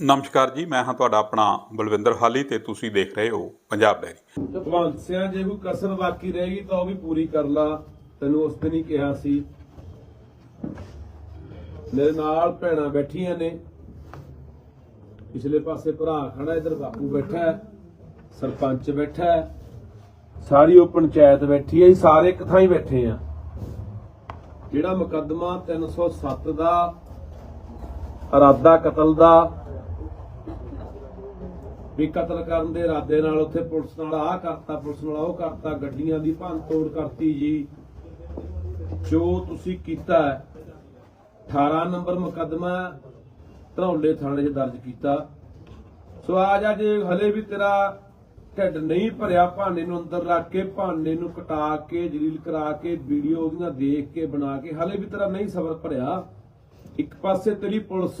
ਨਮਸਕਾਰ ਜੀ, ਮੈਂ ਹਾਂ ਤੁਹਾਡਾ ਆਪਣਾ ਬਲਵਿੰਦਰ ਹਾਲੀ ਤੇ ਤੁਸੀਂ ਦੇਖ ਰਹੇ ਹੋ ਪੰਜਾਬ ਡੈਰੀ। ਭਗਵੰਤ ਸਿਆਂ ਜੇ ਕੋਈ ਕਸਰ ਬਾਕੀ ਰਹੇਗੀ ਤਾਂ ਉਹ ਵੀ ਪੂਰੀ ਕਰ ਲਾ, ਤੈਨੂੰ ਉਸ ਦਿਨ ਹੀ ਕਿਹਾ ਸੀ। ਮੇਰੇ ਨਾਲ ਭੈਣਾਂ ਬੈਠੀਆਂ ਨੇ। ਪਿਛਲੇ ਪਾਸੇ ਭਰਾ ਖੜਾ, ਇਧਰ ਬਾਪੂ ਬੈਠਾ ਹੈ, ਸਰਪੰਚ ਬੈਠਾ ਹੈ, ਸਾਰੀ ਉਹ ਪੰਚਾਇਤ ਬੈਠੀ ਹੈ ਸਾਰੇ ਇੱਕ ਥਾਂ ਹੀ ਬੈਠੇ ਆ ਜਿਹੜਾ ਮੁਕੱਦਮਾ 307 ਦਾ ਇਰਾਦਾ ਕਤਲ ਦਾ ਵੀ ਕਤਲ ਕਰਨ ਦੇ ਇਰਾਦੇ ਨਾਲ ਉੱਥੇ ਪੁਲਿਸ ਨਾਲ ਆਹ ਕਰਤਾ, ਪੁਲਿਸ ਨਾਲ ਉਹ ਕਰਤਾ, ਗੱਡੀਆਂ ਦੀ ਭੰਨ ਤੋੜ ਕਰਤੀ ਜੀ। ਜੋ ਤੁਸੀਂ ਕੀਤਾ 18 ਨੰਬਰ ਮੁਕੱਦਮਾ ਧਰੌਲੇ ਥਾਣੇ 'ਚ ਦਰਜ ਕੀਤਾ। ਸੋ ਆ ਜਾ ਜੇ ਹਲੇ ਵੀ ਤੇਰਾ ਢਿੱਡ ਨਹੀਂ ਭਰਿਆ ਭਾਨੇ ਨੂੰ ਅੰਦਰ ਰੱਖ ਕੇ ਭਾਨੇ ਨੂੰ ਕਟਾ ਕੇ, ਜਲੀਲ ਕਰਾ ਕੇ, ਵੀਡੀਓ ਉਹਦੀਆਂ ਦੇਖ ਕੇ, ਬਣਾ ਕੇ, ਹਲੇ ਵੀ ਤੇਰਾ ਨਹੀਂ ਸਬਰ ਭਰਿਆ। ਇੱਕ ਪਾਸੇ ਤੇਰੀ ਪੁਲਿਸ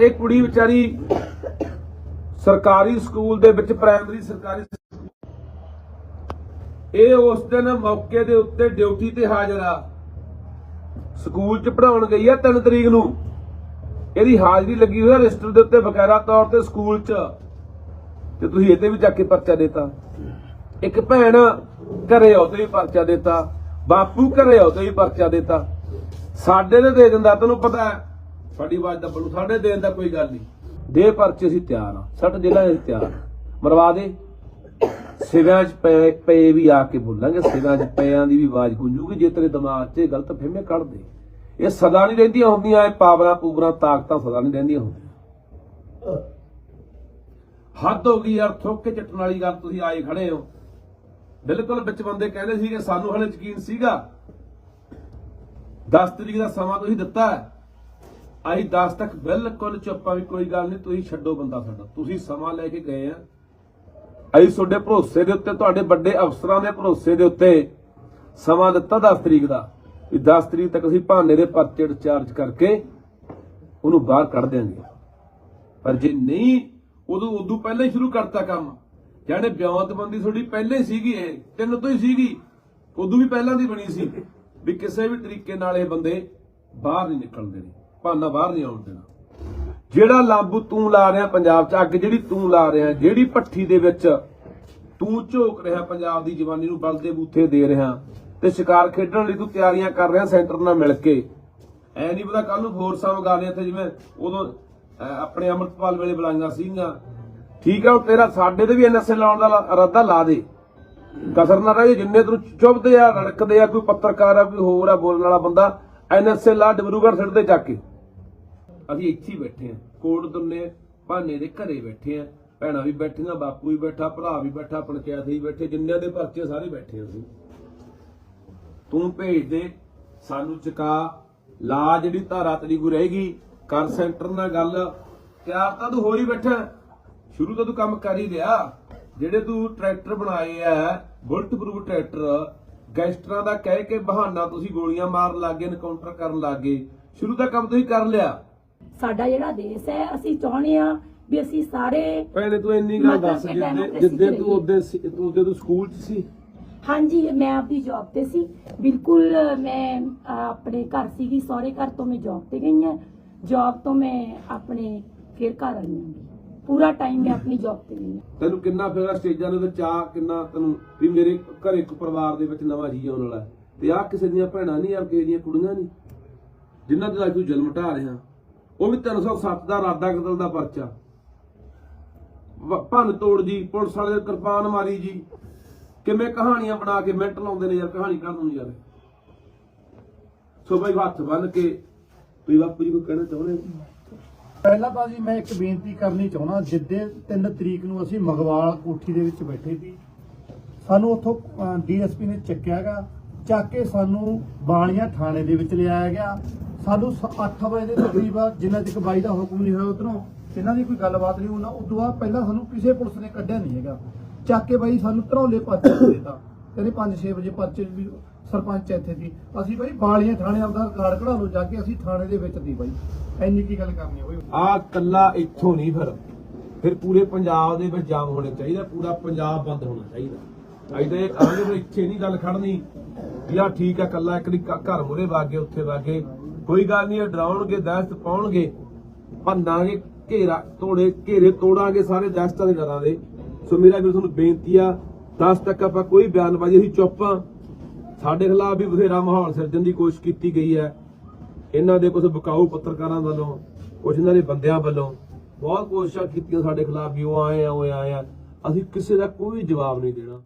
ਇਹ ਕੁੜੀ ਵਿਚਾਰੀ ਸਰਕਾਰੀ ਸਕੂਲ ਦੇ ਵਿੱਚ ਪ੍ਰਾਇਮਰੀ ਸਰਕਾਰੀ ਇਹ ਉਸ ਦਿਨ ਮੌਕੇ ਦੇ ਉੱਤੇ ਡਿਊਟੀ ਤੇ ਹਾਜ਼ਰ ਆ। ਸਕੂਲ 'ਚ ਪੜਾਉਣ ਗਈ ਆ 3 ਤਰੀਕ ਨੂੰ। ਇਹਦੀ ਹਾਜ਼ਰੀ ਲੱਗੀ ਹੋਈ ਆ ਰਜਿਸਟਰ ਦੇ ਉੱਤੇ ਬਕਾਇਦਾ ਤੌਰ ਤੇ ਸਕੂਲ 'ਚ। ਤੇ ਤੁਸੀਂ ਇਹਦੇ ਵੀ ਜਾ ਕੇ ਪਰਚਾ ਦੇਤਾ। ਇੱਕ ਭੈਣ ਘਰੇ ਉਹਦੇ ਵੀ ਪਰਚਾ ਦੇਤਾ। ਬਾਪੂ ਘਰੇ ਉਹਦੇ ਵੀ ਪਰਚਾ ਦੇਤਾ। ਸਾਡੇ ਦੇ ਦੇ ਦਿੰਦਾ, ਤੈਨੂੰ ਪਤਾ ਹੈ। ਸਾਡੀ ਆਵਾਜ਼ ਦਾ ਬਲੂ, ਸਾਡੇ ਦੇਣ ਦਾ ਕੋਈ ਗੱਲ ਨਹੀਂ। ਦੇ ਪਰਚੇ ਅਸੀਂ ਤਿਆਰ ਆ ਸਾਡੇ ਜ਼ਿਲ੍ਹਾ ਅਸੀਂ ਤਿਆਰ ਆ। ਮਰਵਾ ਦੇ। ਸਿਵਿਆਂ 'ਚ ਪਏ ਪਏ ਵੀ ਆ ਕੇ ਬੋਲਾਂਗੇ, ਸਿਵਿਆਂ 'ਚ ਪਿਆਂ ਦੀ ਵੀ ਆਵਾਜ਼ ਗੂੰਜੂਗੀ, ਜੇ ਤੇਰੇ ਦਿਮਾਗ 'ਚ ਇਹ ਗਲਤ ਫਹਿਮੇ ਕੱਢ ਦੇ। ਇਹ ਸਦਾ ਨਹੀਂ ਰਹਿੰਦੀਆਂ ਹੁੰਦੀਆਂ, ਇਹ ਪਾਵਰਾਂ, ਪੂਵਰਾਂ, ਤਾਕਤਾਂ ਸਦਾ ਨਹੀਂ ਰਹਿੰਦੀਆਂ ਹੁੰਦੀਆਂ। ਹੱਦ ਹੋ ਗਈ ਯਾਰ, ਥੁੱਕ ਕੇ ਚੱਟਣ ਵਾਲੀ ਗੱਲ ਤੁਸੀਂ ਆਏ ਖੜੇ ਹੋ। ਬਿਲਕੁਲ ਵਿੱਚ ਬੰਦੇ ਕਹਿੰਦੇ ਸੀਗੇ ਸਾਨੂੰ ਹਲੇ ਯਕੀਨ ਸੀਗਾ। 10 ਤਰੀਕ ਦਾ ਸਮਾਂ ਤੁਸੀਂ ਦਿੱਤਾ ਹੈ। ਅਸੀਂ 10 ਤੱਕ ਬਿਲਕੁਲ ਚੁੱਪਾਂ ਵੀ ਕੋਈ ਗੱਲ ਨਹੀਂ, ਤੁਸੀਂ ਛੱਡੋ ਬੰਦਾ ਸਾਡਾ। ਤੁਸੀਂ ਸਮਾਂ ਲੈ ਕੇ ਗਏ ਆ। ਅਸੀਂ ਤੁਹਾਡੇ ਭਰੋਸੇ ਦੇ ਉੱਤੇ, ਤੁਹਾਡੇ ਵੱਡੇ ਅਫਸਰਾਂ ਦੇ ਭਰੋਸੇ ਦੇ ਉੱਤੇ ਸਮਾਂ ਦਿੱਤਾ 10 ਤਰੀਕ ਦਾ ਵੀ 10 ਤਰੀਕ ਤੱਕ ਅਸੀਂ ਭਾਨੇ ਦੇ ਪਰਚੇ ਚਾਰਜ ਕਰਕੇ ਉਹਨੂੰ ਬਾਹਰ ਕੱਢ ਦਿਆਂਗੇ। ਪਰ ਜੇ ਨਹੀਂ, ਉਦੋਂ ਉਦੋਂ ਪਹਿਲਾਂ ਹੀ ਸ਼ੁਰੂ ਕਰਤਾ ਕੰਮ। ਜਾਨੇ ਬਿਆਨਤਬੰਦੀ ਤੁਹਾਡੀ ਪਹਿਲੇ ਸੀਗੀ ਇਹ, ਤਿੰਨ ਤੋਂ ਹੀ ਸੀਗੀ। ਉਦੋਂ ਵੀ ਪਹਿਲਾਂ ਦੀ ਬਣੀ ਸੀ ਵੀ ਕਿਸੇ ਵੀ ਤਰੀਕੇ ਨਾਲ ਇਹ ਬੰਦੇ ਬਾਹਰ ਨਹੀਂ ਨਿਕਲਣ ਦੇਣੇ। ਭਾਨਾ ਬਾਹਰ ਨਹੀਂ ਆਉਣ ਦੇਣਾ। ਜਿਹੜਾ ਲਾਂਬੂ ਤੂੰ ਲਾ ਰਿਹਾ ਪੰਜਾਬ 'ਚ, ਅੱਗ ਜਿਹੜੀ ਤੂੰ ਲਾ ਰਿਹਾ, ਜਿਹੜੀ ਭੱਠੀ ਦੇ ਵਿੱਚ ਤੂੰ ਝੋਕ ਰਿਹਾ ਪੰਜਾਬ ਦੀ ਜਵਾਨੀ ਨੂੰ ਬਲਦੇ ਬੂਥੇ ਦੇ ਰਿਹਾ ਤੇ ਸ਼ਿਕਾਰ ਖੇਡਣ ਲਈ ਤੂੰ ਤਿਆਰੀਆਂ ਕਰ ਰਿਹਾ ਸੈਂਟਰ ਨਾਲ ਮਿਲ ਕੇ। ਐ ਨਹੀਂ ਪਤਾ ਕੱਲ ਨੂੰ ਫੋਰਸਾਂ ਵਗਾ ਇੱਥੇ ਜਿਵੇਂ ਉਦੋਂ ਆਪਣੇ ਅਮਰਤਪਾਲ ਵੇਲੇ ਬੁਲਾਈਆਂ ਸੀਗੀਆਂ। ਠੀਕ ਆ ਉਹ ਤੇਰਾ ਸਾਡੇ ਤੇ ਵੀ ਐਨਐਸਏ ਲਾਉਣ ਦਾ ਇਰਾਦਾ ਲਾ ਦੇ। ਕਸਰ ਨਾ ਰਹੇ ਜਿੰਨੇ ਤੈਨੂੰ ਚੁੱਭਦੇ ਆ, ਰੜਕਦੇ ਆ, ਕੋਈ ਪੱਤਰਕਾਰ ਆ, ਕੋਈ ਹੋਰ ਆ ਬੋਲਣ ਵਾਲਾ ਬੰਦਾ ਐਨਐਸਏ ਲਾ ਡਿਬਰੂਗੜ੍ਹ ਸਿੱਟ ਤੇ ਚੱਕ ਕੇ। ਅਸੀਂ ਇੱਥੇ ਹੀ ਬੈਠੇ ਆ ਕੋਟ ਦੁੰਨੇ ਭਾਨੇ ਦੇ ਘਰੇ ਬੈਠੇ ਆ ਭੈਣਾਂ ਵੀ ਬੈਠੀਆਂ, ਬਾਪੂ ਵੀ ਬੈਠਾ, ਭਰਾ ਵੀ ਬੈਠਾ, ਪੰਚਾਇਤ ਵੀ ਬੈਠੇ, ਜਿੰਨਿਆਂ ਦੇ ਪਰਚੇ ਸਾਰੇ ਬੈਠੇ ਅਸੀਂ। ਤੂੰ ਭੇਜ ਦੇ, ਸਾਨੂੰ ਚੁਕਾ, ਲਾ ਜਿਹੜੀ ਧਾਰਾ ਤੇਰੀ ਕੋ ਰਹੇਗੀ ਕਰ ਸੈਂਟਰ ਨਾਲ ਗੱਲ। ਤਿਆਰ ਤਾਂ ਤੂੰ ਹੋ ਹੀ ਬੈਠਾ। ਸ਼ੁਰੂ ਤੋਂ ਤੂੰ ਕੰਮ ਕਰ ਹੀ ਰਿਹਾ ਜਿਹੜੇ ਤੂੰ ਟਰੈਕਟਰ ਬਣਾਏ ਆ ਬੁਲਟ ਪ੍ਰੂਫ ਟਰੈਕਟਰ, ਗੈਂਗਸਟਰਾਂ ਦਾ ਕਹਿ ਕੇ ਬਹਾਨਾ ਤੁਸੀਂ ਗੋਲੀਆਂ ਮਾਰਨ ਲੱਗੇ ਐਨਕਾਊਂਟਰ ਕਰਨ ਲੱਗੇ ਸ਼ੁਰੂ ਦਾ ਕੰਮ ਤੁਸੀਂ ਕਰ ਲਿਆ। ਸਾਡਾ ਜਿਹੜਾ ਦੇਸ਼ ਹੈ ਅਸੀਂ ਚਾਹੁੰਦੇ ਆ ਵੀ ਅਸੀਂ ਸਾਰੇ ਪਹਿਲੇ ਤੂੰ ਇੰਨੀ ਗੱਲ ਮਤਲਬ ਦੱਸ ਕਿ ਜਿੱਦੇ democracy ਜਿੱਦੇ ਚ ਤੂੰ। ਉਹਦੇ ਤੂੰ ਉਹਦੇ ਤੂੰ ਸਕੂਲ 'ਚ ਸੀ? ਹਾਂਜੀ ਮੈਂ ਆਪਦੀ ਜੌਬ ਤੇ ਸੀ। ਬਿਲਕੁਲ ਮੈਂ ਆਪਣੇ ਘਰ ਸੀਗੀ ਸਹੁਰੇ ਘਰ ਤੋਂ ਮੈਂ ਜੌਬ ਤੇ ਗਈ ਹਾਂ। ਜੌਬ ਤੋਂ ਮੈਂ ਆਪਣੇ ਫਿਰ ਘਰ ਆਈ ਹਾਂ। ਪੂਰਾ ਟਾਈਮ ਮੈਂ ਆਪਣੀ ਜੌਬ ਤੇ ਗਈ ਹਾਂ। ਤੈਨੂੰ ਕਿੰਨਾ ਫੇਰਾ ਸਟੇਜਾਂ ਦੇ ਵਿੱਚ ਆ ਕਿੰਨਾ ਤੈਨੂੰ ਵੀ ਮੇਰੇ ਘਰੇ ਇੱਕ ਪਰਿਵਾਰ ਦੇ ਵਿੱਚ ਨਵਾਂ ਜੀ ਆਉਣ ਵਾਲਾ ਹੈ। ਤੇ ਆ ਕਿਸੇ ਦੀਆਂ ਭੈਣਾਂ ਨਹੀਂ ਆ ਕਿਸੇ ਦੀਆਂ ਕੁੜੀਆਂ ਨਹੀਂ। ਜਿਨ੍ਹਾਂ ਦੇ ਅੱਜ ਤੂੰ ਜਨਮ ਢਾ ਰਿਹਾ। ਉਹ ਵੀ 307 ਦਾ ਰਾਦਾ ਕਤਲ ਦਾ ਪਰਚਾ। ਭੰਨ ਤੋੜ ਜੀ, ਪੁਲਿਸ ਵਾਲੇ ਨੇ ਕਿਰਪਾਨ ਮਾਰੀ ਜੀ। ਕਿਵੇਂ ਕਹਾਣੀਆਂ ਬਣਾ ਕੇ ਮਿੰਟ ਲਾਉਂਦੇ ਨੇ ਯਾਰ, ਕਹਾਣੀ ਕਰ ਨੂੰ ਯਾਰ? ਸੋ ਭਾਈ ਹੱਥ ਬੰਨ ਕੇ ਤੁਸੀਂ ਬਾਪੂ ਜੀ ਕੋਈ ਕਹਿਣਾ ਚਾਹੁੰਦੇ ਹੋ? ਪਹਿਲਾਂ ਤਾਂ ਜੀ ਮੈਂ ਇੱਕ ਬੇਨਤੀ ਕਰਨੀ ਚਾਹੁੰਦਾ, ਜਿੱਦੇ 3 ਤਰੀਕ ਨੂੰ ਅਸੀਂ ਮਗਵਾਲ ਕੋਠੀ ਦੇ ਵਿੱਚ ਬੈਠੇ ਸੀ, ਸਾਨੂੰ ਉੱਥੋਂ ਡੀਐਸਪੀ ਨੇ ਚੱਕਿਆਗਾ ਚੱਕ ਕੇ ਸਾਨੂੰ ਬਾਣੀਆਂ ਥਾਣੇ ਦੇ ਵਿੱਚ ਲਿਆਇਆ ਗਿਆ। ਸਾਨੂੰ 8 ਵਜੇ ਦੇ ਤਕਰੀਬ ਜਿੰਨਾ ਤੱਕ ਬਾਈ ਦਾ ਹੁਕਮ ਨਹੀਂ ਹੋਇਆ ਉਧਰੋਂ ਇਹਨਾਂ ਦੀ ਕੋਈ ਗੱਲਬਾਤ ਨਹੀਂ ਉਹਨਾਂ ਉਦੋਂ ਬਾਅਦ ਪਹਿਲਾਂ ਸਾਨੂੰ ਕਿਸੇ ਪੁਲਿਸ ਨੇ ਕੱਢਿਆ ਨਹੀਂ ਹੈਗਾ। ਚੱਕ ਕੇ ਬਾਈ ਸਾਨੂੰ ਧਰੌਲੇ ਪਰਚੇ ਦਿੱਤਾ। ਕਹਿੰਦੇ 5-6 ਵਜੇ ਪਰਚੇ ਵੀ ਸਰਪੰਚ ਇੱਥੇ ਸੀ ਅਸੀਂ ਬਾਈ ਬਾਲੀਆਂ ਥਾਣੇ ਆਪਦਾ ਕਾਰਡ ਕਢਾ ਲਓ ਜਾ ਕੇ, ਅਸੀਂ ਥਾਣੇ ਦੇ ਵਿੱਚ ਦੀ ਬਾਈ। ਇੰਨੀ ਕੀ ਗੱਲ ਕਰਨੀ ਹੋਈ ਆ ਕੱਲਾ ਇੱਥੋਂ ਨਹੀਂ ਫਿਰ। ਫਿਰ ਪੂਰੇ ਪੰਜਾਬ ਦੇ ਵਿੱਚ ਜਾਮ ਹੋਣਾ ਚਾਹੀਦਾ, ਪੂਰਾ ਪੰਜਾਬ ਬੰਦ ਹੋਣਾ ਚਾਹੀਦਾ। ਅਸੀਂ ਤਾਂ ਇਹ ਕਹਾਂਗੇ ਵੀ ਇੱਥੇ ਨਹੀਂ ਗੱਲ ਖੜਨੀ। ਵੀ ਠੀਕ ਆ ਕੱਲਾ ਇੱਕ ਦੀ ਘਰ ਮੁਰੇ ਵਾਗੇ, ਉੱਥੇ ਵਾਗੇ। ਕੋਈ ਗੱਲ ਨਹੀਂ ਡਰਾਉਣਗੇ, ਦਹਿਸ਼ਤ ਪਾਉਣਗੇ। ਭੰਨਾਂਗੇ ਘੇਰਾ ਤੋੜੇ, ਘੇਰੇ ਤੋੜਾਂਗੇ ਸਾਰੇ ਦਹਿਸ਼ਤਾਂ ਦੇ ਘਰਾਂ ਦੇ। ਸੋ ਮੇਰਾ ਵੀ ਤੁਹਾਨੂੰ ਬੇਨਤੀ ਆ 10 ਤੱਕ ਆਪਾਂ ਕੋਈ ਬਿਆਨਬਾਜ਼ੀ ਅਸੀਂ ਚੁੱਪ ਆ। ਸਾਡੇ ਖਿਲਾਫ ਵੀ ਬਥੇਰਾ ਮਾਹੌਲ ਸਿਰਜਣ ਦੀ ਕੋਸ਼ਿਸ਼ ਕੀਤੀ ਗਈ ਹੈ। ਇਹਨਾਂ ਦੇ ਕੁਝ ਬਕਾਊ ਪੱਤਰਕਾਰਾਂ ਵੱਲੋਂ ਕੁਝ ਇਹਨਾਂ ਦੇ ਬੰਦਿਆਂ ਵੱਲੋਂ ਬਹੁਤ ਕੋਸ਼ਿਸ਼ਾਂ ਕੀਤੀਆਂ ਸਾਡੇ ਖਿਲਾਫ ਵੀ, ਉਹ ਆਏ ਆ, ਉਹ ਆਏ ਆ। ਅਸੀਂ ਕਿਸੇ ਦਾ ਕੋਈ ਜਵਾਬ ਨਹੀਂ ਦੇਣਾ।